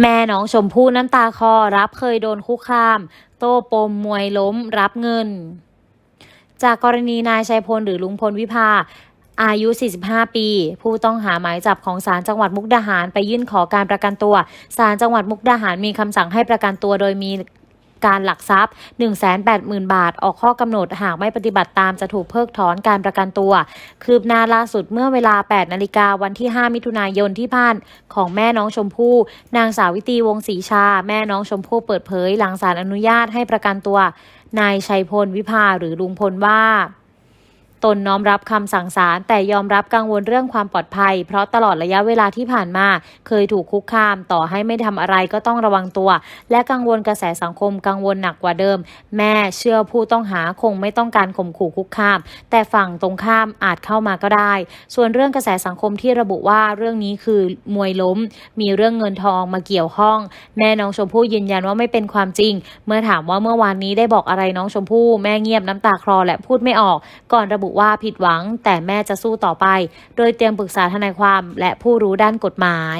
แม่น้องชมพู่น้ำตาคอรับเคยโดนคุกคาม โต้ปมมวยล้มรับเงิน จากกรณีนายชัยพลหรือลุงพลวิภาอายุ 45 ปี ผู้ต้องหาหมายจับของศาลจังหวัดมุกดาหาร ไปยื่นขอการประกันตัว ศาลจังหวัดมุกดาหารมีคำสั่งให้ประกันตัวโดยมี การหลักทรัพย์ 180,000 บาท ออกข้อกำหนดหากไม่ปฏิบัติตามจะถูกเพิกถอนการประกันตัว คืบหน้าล่าสุดเมื่อเวลา 8 นาฬิกาวันที่ 5 มิถุนายนที่ผ่านของแม่น้องชมพู่ นางสาวิตีวงศรีชา แม่น้องชมพู่เปิดเผยหลังศาลอนุญาตให้ประกันตัวนายชัยพลวิภาหรือลุงพลว่า ตนน้อมรับคำสั่งศาลแต่ยอมรับกังวลเรื่องความปลอดภัย เพราะตลอดระยะเวลาที่ผ่านมา เคยถูกคุกคาม ต่อให้ไม่ทำอะไรก็ต้องระวังตัว และกังวลกระแสสังคมกังวลหนักกว่าเดิม แม่เชื่อผู้ต้องหาคงไม่ต้องการข่มขู่คุกคาม แต่ฝั่งตรงข้ามอาจเข้ามาก็ได้ ส่วนเรื่องกระแสสังคมที่ระบุว่าเรื่องนี้คือมวยล้ม มีเรื่องเงินทองมาเกี่ยวข้อง แม่น้องชมพู่ยืนยันว่าไม่เป็นความจริง เมื่อถามว่าเมื่อวานนี้ได้บอกอะไรน้องชมพู่แม่เงียบน้ำตาคลอและพูดไม่ออก ก่อนระบุว่าผิดหวังแต่แม่จะสู้ต่อไป โดยเตรียมปรึกษาทนายความและผู้รู้ด้านกฎหมาย